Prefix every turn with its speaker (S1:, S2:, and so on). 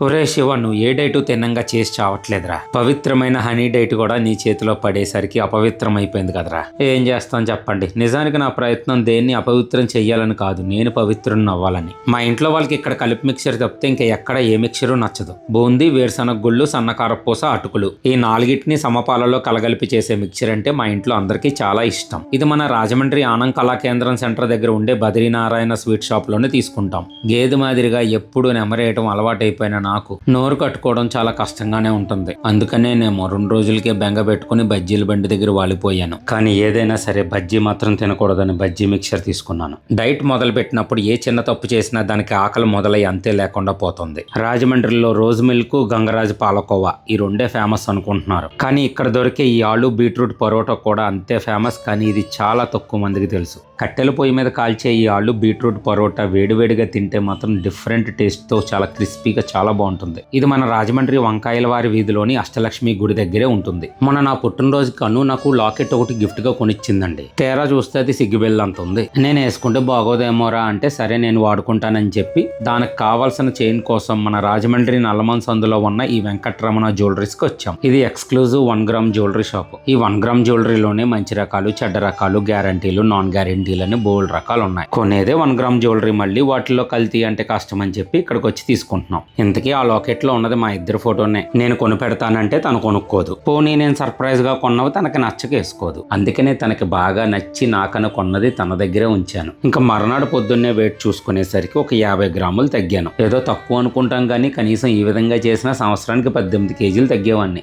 S1: ఒరే శివ నువ్వు ఏ డైటు తిన్నంగా చేసి చావట్లేదురా. పవిత్రమైన హనీ డైట్ కూడా నీ చేతిలో పడేసరికి అపవిత్రం అయిపోయింది కదరా. ఏం చేస్తాం చెప్పండి. నిజానికి నా ప్రయత్నం దేన్ని అపవిత్రం చెయ్యాలని కాదు నేను పవిత్రం అవ్వాలని. మా ఇంట్లో వాళ్ళకి ఇక్కడ కలిపి మిక్చర్ తప్పితే ఇంకా ఎక్కడ ఏ మిక్చరు నచ్చదు. బూందీ వేరుశనగ గుళ్ళు సన్నకారపూస అటుకులు. ఈ నాలుగిటిని సమపాలలో కలగలిపి చేసే మిక్చర్ అంటే మా ఇంట్లో అందరికీ చాలా ఇష్టం. ఇది మన రాజమండ్రి ఆనం కళా కేంద్రం సెంటర్ దగ్గర ఉండే బద్రీనారాయణ స్వీట్ షాప్లోనే తీసుకుంటాం. గేదె మాదిరిగా ఎప్పుడు నెమరేయటం అలవాటైపోయిన నాకు నోరు కట్టుకోవడం చాలా కష్టంగానే ఉంటుంది. అందుకనే నేను రెండు రోజులకే బెంగ పెట్టుకుని బజ్జీల బండి దగ్గర వాలిపోయాను. కానీ ఏదైనా సరే బజ్జీ మాత్రం తినకూడదని బజ్జీ మిక్చర్ తీసుకున్నాను. డైట్ మొదలు పెట్టినప్పుడు ఏ చిన్న తప్పు చేసినా దానికి ఆకలి మొదలై అంతే లేకుండా పోతుంది. రాజమండ్రిలో రోజు మిల్క్ గంగరాజు పాలకోవా ఈ రెండే ఫేమస్ అనుకుంటున్నారు. కానీ ఇక్కడ దొరికే ఈ ఆలు బీట్రూట్ పరోటా కూడా అంతే ఫేమస్ కానీ ఇది చాలా తక్కువ మందికి తెలుసు. కట్టెల పొయ్యి మీద కాల్చే ఈ ఆలు బీట్రూట్ పరోటా వేడివేడిగా తింటే మాత్రం డిఫరెంట్ టేస్ట్తో చాలా క్రిస్పీగా చాలా బాగుంటుంది. ఇది మన రాజమండ్రి వంకాయల వారి వీధిలోని అష్టలక్ష్మి గుడి దగ్గరే ఉంటుంది. మొన్న నా పుట్టినరోజుకి అను నాకు లాకెట్ ఒకటి గిఫ్ట్గా కొనిచ్చిందండి. తేరా చూస్తే అది సిగ్గుబెల్లి అంత ఉంది. నేను వేసుకుంటే బాగోదేమోరా అంటే సరే నేను వాడుకుంటానని చెప్పి దానికి కావాల్సిన చైన్ కోసం మన రాజమండ్రి నల్లమన్ సందులో ఉన్న ఈ వెంకటరమణ జ్యువెలరీస్కి వచ్చాం. ఇది exclusive one gram jewellery shop. ఈ వన్ గ్రామ్ జ్యువెలరీలోనే మంచి రకాలు చెడ్డ రకాలు గ్యారంటీలు నాన్ గ్యారంటీలు అని బోల్డ్ రకాలు ఉన్నాయి కొనేదే వన్ గ్రామ్ జ్యువెలరీ మళ్ళీ వాటిలో కల్తీ అంటే కష్టం అని చెప్పి ఇక్కడికి వచ్చి తీసుకుంటున్నాం. ఇంతకీ ఆ లాకెట్లో ఉన్నది మా ఇద్దరు ఫోటోనే. నేను కొని పెడతానంటే తను కొనుక్కోదు. పోనీ నేను సర్ప్రైజ్గా కొన్నవి తనకి నచ్చక వేసుకోదు అందుకనే తనకి బాగా నచ్చి నాకను కొన్నది తన దగ్గరే ఉంచాను. ఇంకా మర్నాడు పొద్దున్నే వెయిట్ చూసుకునేసరికి ఒక యాభై గ్రాములు తగ్గాను. ఏదో తక్కువ అనుకుంటాం కానీ కనీసం ఈ విధంగా చేసిన సంవత్సరానికి పద్దెనిమిది కేజీలు తగ్గేవాడిని